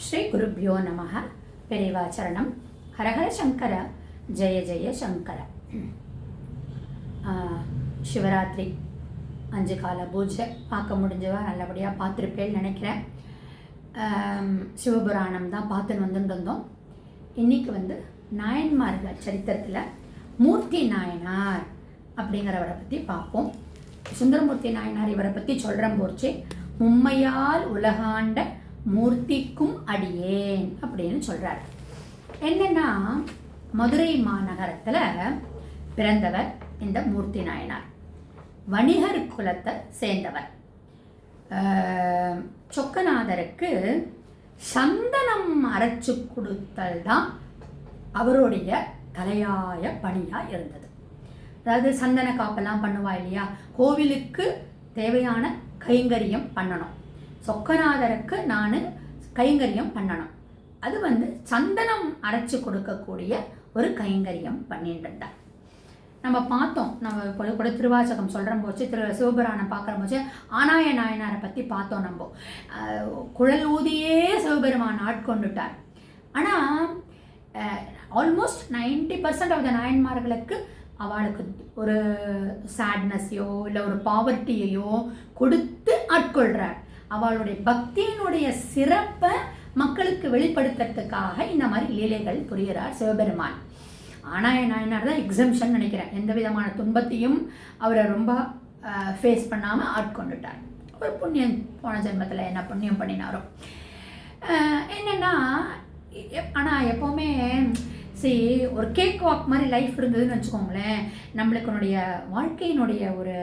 ஸ்ரீ குருப்பியோ நமக பெரிவாச்சரணம் ஹரஹர சங்கர. ஜெய ஜெய சங்கர. சிவராத்திரி. அஞ்சு கால பூஜை. பார்க்க முடிஞ்சவா? நல்லபடியாக பார்த்துருப்பேன்னு நினைக்கிறேன். சிவபுராணம் தான் பார்த்துன்னு வந்துட்டு இருந்தோம். இன்னைக்கு வந்து நாயன்மார்கள் சரித்திரத்தில் மூர்த்தி நாயனார் அப்படிங்கிறவரை பற்றி பார்ப்போம். சுந்தரமூர்த்தி நாயனார் இவரை பற்றி சொல்கிற போச்சு. உண்மையால் உலகாண்ட மூர்த்திக்கும் அடியேன் அப்படின்னு சொல்கிறார் என்னன்னா மதுரை மாநகரத்தில் பிறந்தவர் இந்த மூர்த்தி நாயனார். வணிகர் குலத்தை சேர்ந்தவர். சொக்கநாதருக்கு சந்தனம் அரைச்சு கொடுத்தல் தான் அவருடைய தலையாய பணியாக இருந்தது. அதாவது சந்தன காப்பெல்லாம் பண்ணுவா இல்லையா? கோவிலுக்கு தேவையான கைங்கரியம் பண்ணணும். சொக்கநாதருக்கு நான் கைங்கரியம் பண்ணணும். அது வந்து சந்தனம் அரைச்சி கொடுக்கக்கூடிய ஒரு கைங்கரியம் பண்ணிட்டு இருந்தார் நம்ம பார்த்தோம். நம்ம இப்போ கூட திருவாசகம் சொல்கிற போச்சு திரு சிவபுராணம் பார்க்குற போச்சு ஆனாய நாயனாரை பற்றி பார்த்தோம் நம்ம. குழல் ஊதியே சிவபெருமான் ஆட்கொண்டுட்டார். ஆனால் almost ninety percent of the நாயன்மார்களுக்கு அவளுக்கு ஒரு சேட்னஸையோ இல்லை ஒரு பாவர்ட்டியையோ கொடுத்து ஆட்கொள்கிறார் அவளுடைய பக்தியினுடைய சிறப்பை மக்களுக்கு வெளிப்படுத்துறதுக்காக இந்த மாதிரி லீலைகள் புரிகிறார் சிவபெருமான். ஆனால் நான் என்ன தான் எக்ஸம்ஷன் நினைக்கிறேன். எந்த விதமான துன்பத்தையும் அவரை ரொம்ப ஃபேஸ் பண்ணாமல் ஆட்கொண்டுட்டார். ஒரு புண்ணியம் போன ஜென்மத்தில் என்ன புண்ணியம் பண்ணினாரோ. என்னென்னா ஆனால் எப்போவுமே சரி ஒரு கேக் வாக் மாதிரி லைஃப் இருந்ததுன்னு வச்சுக்கோங்களேன். நம்மளுக்குனுடைய வாழ்க்கையினுடைய ஒரு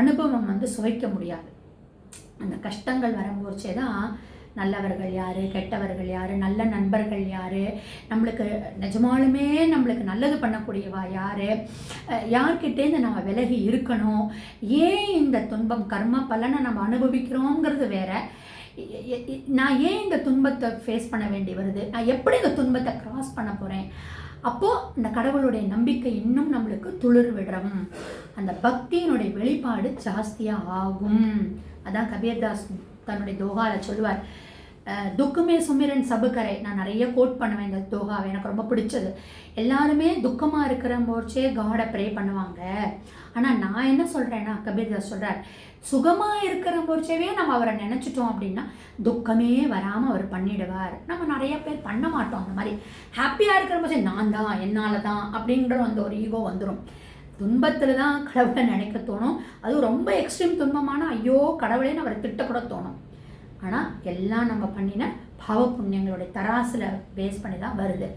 அனுபவம் வந்து சுவைக்க முடியாது. அந்த கஷ்டங்கள் வரும்போச்சே தான் நல்லவர்கள் யார்? கெட்டவர்கள் யார்? நல்ல நண்பர்கள் யார்? நம்மளுக்கு நிஜமாலுமே நம்மளுக்கு நல்லது பண்ணக்கூடியவா யார்? யார்கிட்டேருந்து நம்ம விலகி இருக்கணும்? ஏன் இந்த துன்பம் கர்ம பலனை நம்ம அனுபவிக்கிறோங்கிறது வேற. நான் ஏன் இந்த துன்பத்தை ஃபேஸ் பண்ண வேண்டி வருது? நான் எப்படி இந்த துன்பத்தை கிராஸ் பண்ண போகிறேன் அப்போது இந்த கடவுளுடைய நம்பிக்கை இன்னும் நம்மளுக்கு துளிர் விடுறோம் அந்த பக்தியினுடைய வெளிப்பாடு ஜாஸ்தியாக ஆகும். அதான் கபீர்தாஸ் தன்னுடைய தோகாவில் சொல்லுவார். துக்கமே சுமிரன் சபுக்கரை. நான் நிறைய கோட் பண்ணுவேன் இந்த தோகாவை. எனக்கு ரொம்ப பிடிச்சது. எல்லாருமே துக்கமாக இருக்கிற போச்சே காடை ப்ரே பண்ணுவாங்க. ஆனால் நான் என்ன சொல்கிறேன்னா கபீர்தாஸ் சொல்கிறார் சுகமாக இருக்கிற போச்சேவே நம்ம அவரை நினச்சிட்டோம் அப்படின்னா துக்கமே வராமல் அவர் பண்ணிடுவார். நம்ம நிறைய பேர் பண்ண மாட்டோம் அந்த மாதிரி. ஹாப்பியாக இருக்கிற போச்சே நான் தான் என்னால் தான் அப்படின்ற அந்த ஒரு ஈகோ வந்துடும் துன்பத்தில் தான் கடவுளை நினைக்க தோணும். அதுவும் ரொம்ப எக்ஸ்ட்ரீம் துன்பமான ஐயோ கடவுளேன்னு அவரை திட்டக்கூட தோணும். ஆனால் எல்லாம் நம்ம பண்ணின பாவ புண்ணியங்களுடைய தராசில் பேஸ் பண்ணி தான் வருது.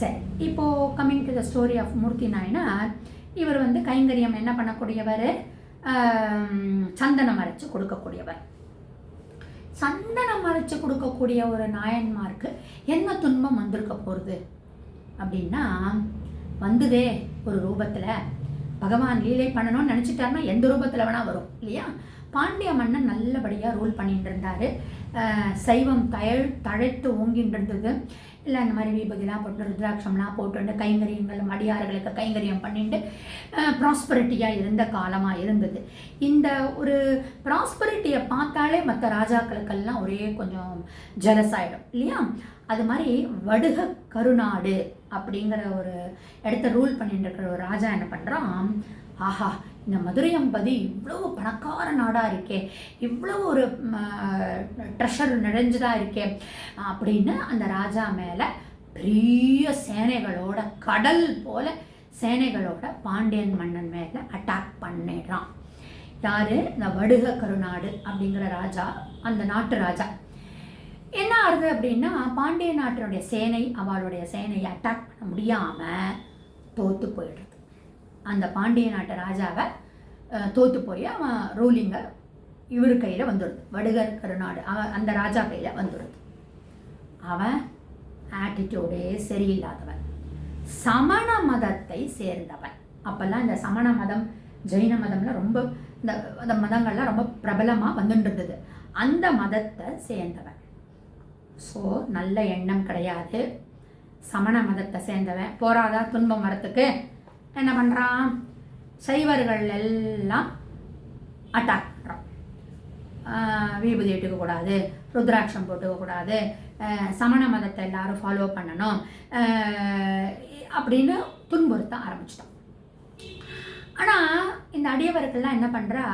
சரி இப்போது coming to the story of Murthy Nayanar இவர் வந்து கைங்கரியம் என்ன பண்ணக்கூடியவர்? சந்தனம் அரைச்சு கொடுக்கக்கூடியவர். சந்தனம் அரைச்சு கொடுக்கக்கூடிய ஒரு நாயன்மாருக்கு என்ன துன்பம் வந்திருக்க போகிறது அப்படின்னா வந்ததே ஒரு ரூபத்தில் பகவான் லீலை பண்ணணும்னு நினச்சிட்டாருன்னா எந்த ரூபத்தில் வேணால் வரும் இல்லையா? பாண்டிய மன்னன் நல்லபடியாக ரூல் பண்ணிட்டு இருந்தார் சைவம் தயழ் தழைத்து ஓங்கிட்டு இருந்தது இல்லை இந்த மாதிரி வீபதிலாம் போட்டு ருத்ராட்சம்லாம் போட்டு கைங்கரியங்கள் மடியார்களுக்கு கைங்கரியம் பண்ணிட்டு ப்ராஸ்பரிட்டியாக இருந்த காலமாக இருந்தது. இந்த ஒரு ப்ராஸ்பரிட்டியை பார்த்தாலே மற்ற ராஜாக்களுக்கெல்லாம் ஒரே கொஞ்சம் ஜலசாயிடும் இல்லையா? அது மாதிரி வடுக கருநாடு அப்படிங்கிற ஒரு இடத்த ரூல் பண்ணிட்டு இருக்கிற ஒரு ராஜா என்ன பண்ணுறான் ஆஹா இந்த மதுரை அம்பதி இவ்வளோ பணக்கார நாடாக இருக்கே இவ்வளோ ஒரு ட்ரெஷர் நிறைஞ்சதாக இருக்கே அப்படின்னு அந்த ராஜா மேலே பெரிய சேனைகளோட கடல் போல சேனைகளோட பாண்டியன் மன்னன் மேலே அட்டாக் பண்ணிடுறான். யார்? இந்த வடுக கருநாடு அப்படிங்கிற ராஜா அந்த நாட்டு ராஜா. என்ன ஆகுது அப்படின்னா பாண்டிய நாட்டினுடைய சேனை அவளுடைய சேனையை அட்டாக் பண்ண முடியாமல் தோற்று போயிடுறது அந்த பாண்டிய நாட்டு ராஜாவை தோற்று போய் அவன் ரூலிங்கை இவர் கையில் வந்துடுது வடுகர் கருநாடு அவன் அந்த ராஜா கையில் வந்துடுது அவன் ஆட்டிடியூடே சரியில்லாதவன். சமண மதத்தை சேர்ந்தவன். அப்போல்லாம் இந்த சமண மதம் ஜெயின மதம்லாம் ரொம்ப இந்த அந்த மதங்கள்லாம் ரொம்ப பிரபலமாக வந்துட்டு இருந்தது. அந்த மதத்தை சேர்ந்தவன். ஸோ நல்ல எண்ணம் கிடையாது. சமண மதத்தை சேர்ந்தவன். போராதா துன்பம் வரத்துக்கு? என்ன பண்ணுறான் சைவர்கள் எல்லாம் அட்டாக் பண்ணுறான் ஆஹ் விபூதி இட்டுக்கக்கூடாது ருத்ராட்சம் போட்டுக்கக்கூடாது சமண மதத்தை எல்லாரும் ஃபாலோ பண்ணணும். அப்படின்னு துன்புறுத்த ஆரம்பிச்சிட்டான். ஆனால் இந்த அடியவர்கள்லாம் என்ன பண்ணுறா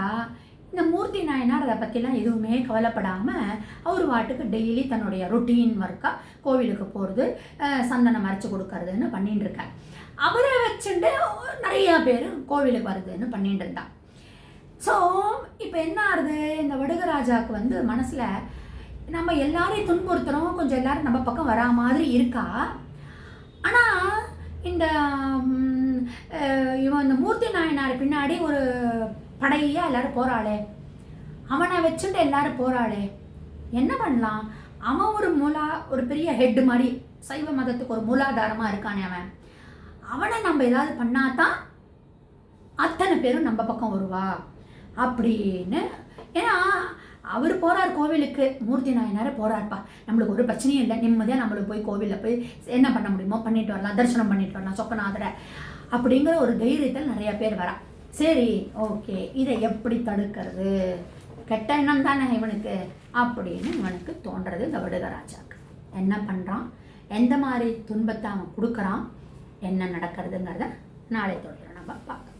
இந்த மூர்த்தி நாயனார் அதை பற்றிலாம் எதுவுமே கவலைப்படாமல் அவர் வாட்டுக்கு டெய்லி தன்னுடைய ரொட்டீன் ஒர்க்காக கோவிலுக்கு போகிறது சந்தனம் அரைச்சி கொடுக்கறதுன்னு பண்ணிட்டு இருக்கார். அவரை வச்சுட்டு நிறையா பேர் கோவிலுக்கு வருதுன்னு பண்ணிட்டு இருந்தான் ஸோ இப்போ என்ன ஆகுது? இந்த வடுகராஜாவுக்கு வந்து மனசில் நம்ம எல்லாரையும் துன்புறுத்துறோம். கொஞ்சம் எல்லாரும் நம்ம பக்கம் வரா மாதிரி இருக்கா? ஆனால் இந்த இவன் இந்த மூர்த்தி நாயனார் பின்னாடி ஒரு படையா எல்லாரும் போறாளே. அவனை வச்சுட்டு எல்லாரும் போறாளே. என்ன பண்ணலாம்? அவன் ஒரு மூலா ஒரு பெரிய ஹெட் மாதிரி சைவ மதத்துக்கு ஒரு மூலாதாரமாக இருக்கானே அவன். அவனை நம்ம ஏதாவது பண்ணாதான் அத்தனை பேரும் நம்ம பக்கம் வருவா. அப்படின்னு. ஏன்னா அவர் போறார் கோவிலுக்கு. மூர்த்தி நாயனாரே போறாருப்பா. நம்மளுக்கு ஒரு பிரச்சனையும் இல்லை. நிம்மதியாக நம்மளுக்கு போய் கோவிலில் போய் என்ன பண்ண முடியுமோ பண்ணிட்டு வரலாம். தரிசனம் பண்ணிட்டு வரலாம். சொக்கநாதரை அப்படிங்கிற ஒரு தைரியத்தில் நிறைய பேர் வரா. சரி ஓகே. இதை எப்படி தடுக்கிறது? கெட்ட எண்ணம் தானே இவனுக்கு? அப்படின்னு இவனுக்கு தோன்றது இந்த வடுகராஜாக்கு என்ன பண்ணுறான் எந்த மாதிரி துன்பத்தை அவன் கொடுக்குறான்? என்ன நடக்கிறதுங்கிறத நாளை தொடர்ந்து நம்ம பார்க்கலாம்.